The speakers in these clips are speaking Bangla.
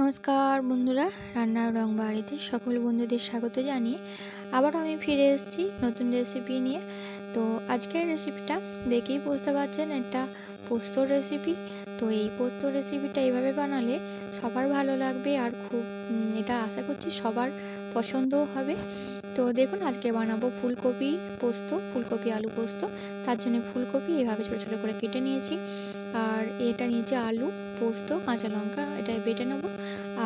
নমস্কার বন্ধুরা, রান্নার রং বাড়িতে সকল বন্ধুদের স্বাগত জানিয়ে আবার আমি ফিরে এসেছি নতুন রেসিপি নিয়ে। তো আজকের রেসিপিটা দেখেই বুঝতে পারছেন একটা পোস্তর রেসিপি তো এই পোস্ত রেসিপিটা এইভাবে বানালে সবার ভালো লাগবে আর খুব এটা আশা করছি সবার পছন্দও হবে। তো দেখুন, আজকে বানাবো ফুলকপি পোস্ত, ফুলকপি আলু পোস্ত। তার জন্য ফুলকপি এভাবে ছোটো ছোটো করে কেটে নিয়েছি। আর এটা নিচে আলু, পোস্ত, কাঁচা লঙ্কা এটা বেটে নেব।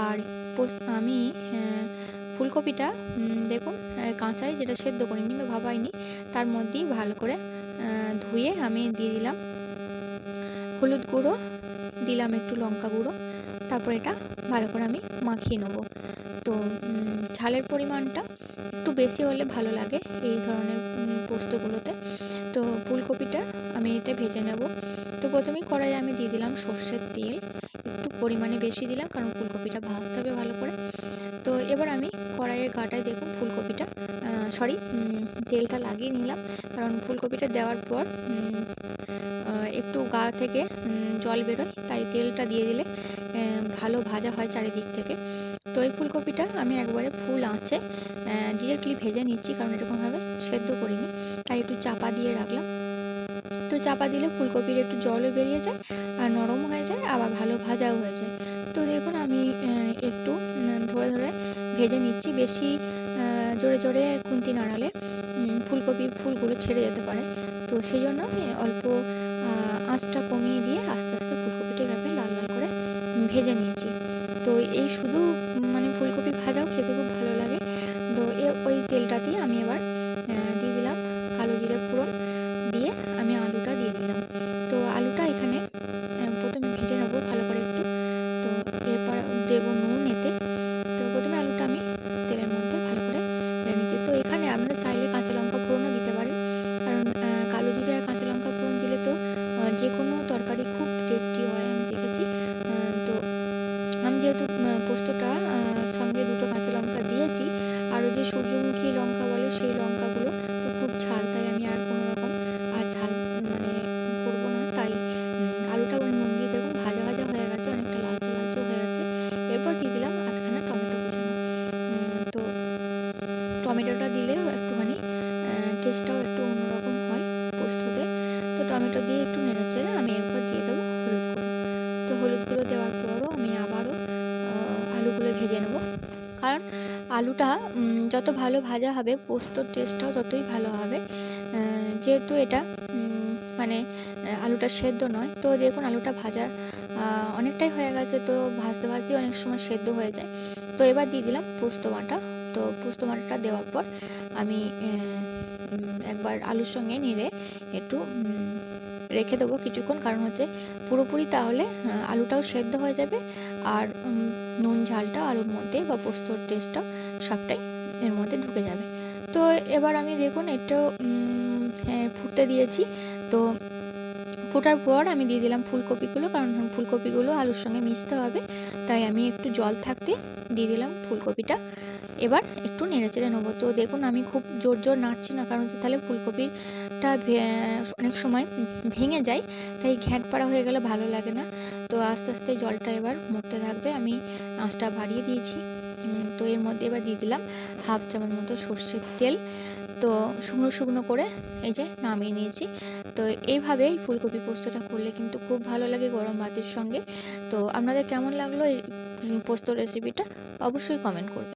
আর পোস্ত, আমি ফুলকপিটা দেখুন কাঁচাই যেটা সেদ্ধ করিনি বা ভাবাইনি, তার মধ্যেই ভালো করে ধুয়ে আমি দিয়ে দিলাম। হলুদ গুঁড়ো, দিলাম একটু লঙ্কা গুঁড়ো। তারপর এটা ভালো করে আমি মাখিয়ে নেব। তো ঝালের পরিমাণটা একটু বেশি হলে ভালো লাগে এই ধরনের পোস্তগুলোতে। তো, ফুলকপিটা আমি এটা ভেজে নেব। তো প্রথমেই কড়াইয়ে আমি দিয়ে দিলাম সর্ষের তেল। একটু পরিমাণে বেশি দিলাম কারণ ফুলকপিটা ভাজতে হবে ভালো করে। তো এবার আমি কড়াইয়ের গাটায় দেখুন ফুলকপিটা সরি তেলটা লাগিয়ে নিলাম। কারণ ফুলকপিটা দেওয়ার পর একটু গা থেকে জল বেরোয়, তাই তেলটা দিয়ে দিলে ভালো ভাজা হয় চারিদিক থেকে। তো এই ফুলকপিটা আমি একবারে ফুল আঁচে ডিরেক্টলি ভেজে নিচ্ছি, কারণ এরকমভাবে সেদ্ধ করিনি, তাই একটু চাপা দিয়ে রাখলাম। তো চাপা দিলে ফুলকপির একটু জলও বেরিয়ে যায়, আর নরম হয়ে যায়, আবার ভালো ভাজাও হয়ে যায়। তো দেখুন আমি একটু ধরে ধরে ভেজে নিচ্ছি, বেশি জোরে জোরে খুন্তি নাড়ালে ফুলকপির ফুলগুলো ছেড়ে যেতে পারে। তো সেই জন্য আমি অল্প আঁচটা কমিয়ে দিয়ে আস্তে আস্তে ফুলকপিটা এভাবে লাল লাল করে ভেজে নিয়েছি। তো এই যে কোনো তরকারি খুব টেস্টি হয়, আমি দেখেছি। তো আমি যেহেতু পোস্তটা সঙ্গে দুটো কাঁচা লঙ্কা দিয়েছি, আর ওই যে সূর্যমুখী লঙ্কা বলে সেই লঙ্কাগুলো তো খুব ঝাল, তাই আমি আর কোনো রকম আর ঝাল মানে করব না। তাই আলুটা ওই নুন দিয়ে দেখুন, ভাজা ভাজা হয়ে গেছে, অনেকটা লালচে লালচে হয়ে গেছে। এরপর দিয়ে দিলাম আধখানা টমেটো কুচানো। তো টমেটোটা দিলেও একটুখানি টেস্টটাও একটু অন্যরকম টমেটো দিয়ে একটু নেড়ে চেড়ে আমি এরপর দিয়ে দেবো হলুদ গুঁড়ো। তো হলুদ গুঁড়ো দেওয়ার পরও আমি আবারও আলুগুলো ভেজে নেব। কারণ আলুটা যত ভালো ভাজা হবে, পোস্তর টেস্টটাও ততই ভালো হবে। যেহেতু এটা মানে আলুটা সেদ্ধ নয়, তো দেখুন আলুটা ভাজা অনেকটাই হয়ে গেছে, তো ভাজতে ভাজতে অনেক সময় সেদ্ধ হয়ে যায়। তো এবার দিয়ে দিলাম পোস্ত বাটা। তো পোস্ত বাটাটা দেওয়ার পর আমি একবার আলুর সঙ্গে নেড়ে একটু রেখে দেবো কিছুক্ষণ। কারণ হচ্ছে পুরোপুরি তাহলে আলুটাও সেদ্ধ হয়ে যাবে আর নুন ঝালটা আলুর মধ্যে বা পোস্তর টেস্টটাও সবটাই এর মধ্যে ঢুকে যাবে। তো এবার আমি দেখুন এটাও হ্যাঁ, ফুটতে দিয়েছি। তো ফোটার পর আমি দিয়ে দিলাম ফুলকপিগুলো, কারণ ফুলকপিগুলো আলুর সঙ্গে মিশতে হবে। তাই আমি একটু জল থাকতে দিয়ে দিলাম ফুলকপিটা। এবার একটু নেড়ে চেড়ে নেব। তো দেখুন, আমি খুব জোর জোর নাড়ছি না, কারণ হচ্ছে তাহলে ফুলকপিটা অনেক সময় ভেঙে যায়, তাই ঘ্যাঁট পাড়া হয়ে গেলে ভালো লাগে না। তো আস্তে আস্তে জলটা এবার মরতে থাকবে। আমি আঁচটা বাড়িয়ে দিয়েছি। তো এর মধ্যে এবার দিয়ে দিলাম হাফ চামচ মতো সর্ষের তেল। তো শুকনো শুকনো করে এই যে নামিয়ে নিয়েছি। তো এইভাবে এই ফুলকপি পোস্তটা করলে কিন্তু খুব ভালো লাগে গরম ভাতের সঙ্গে। তো আপনাদের কেমন লাগল এই পোস্ত রেসিপিটা অবশ্যই কমেন্ট করবে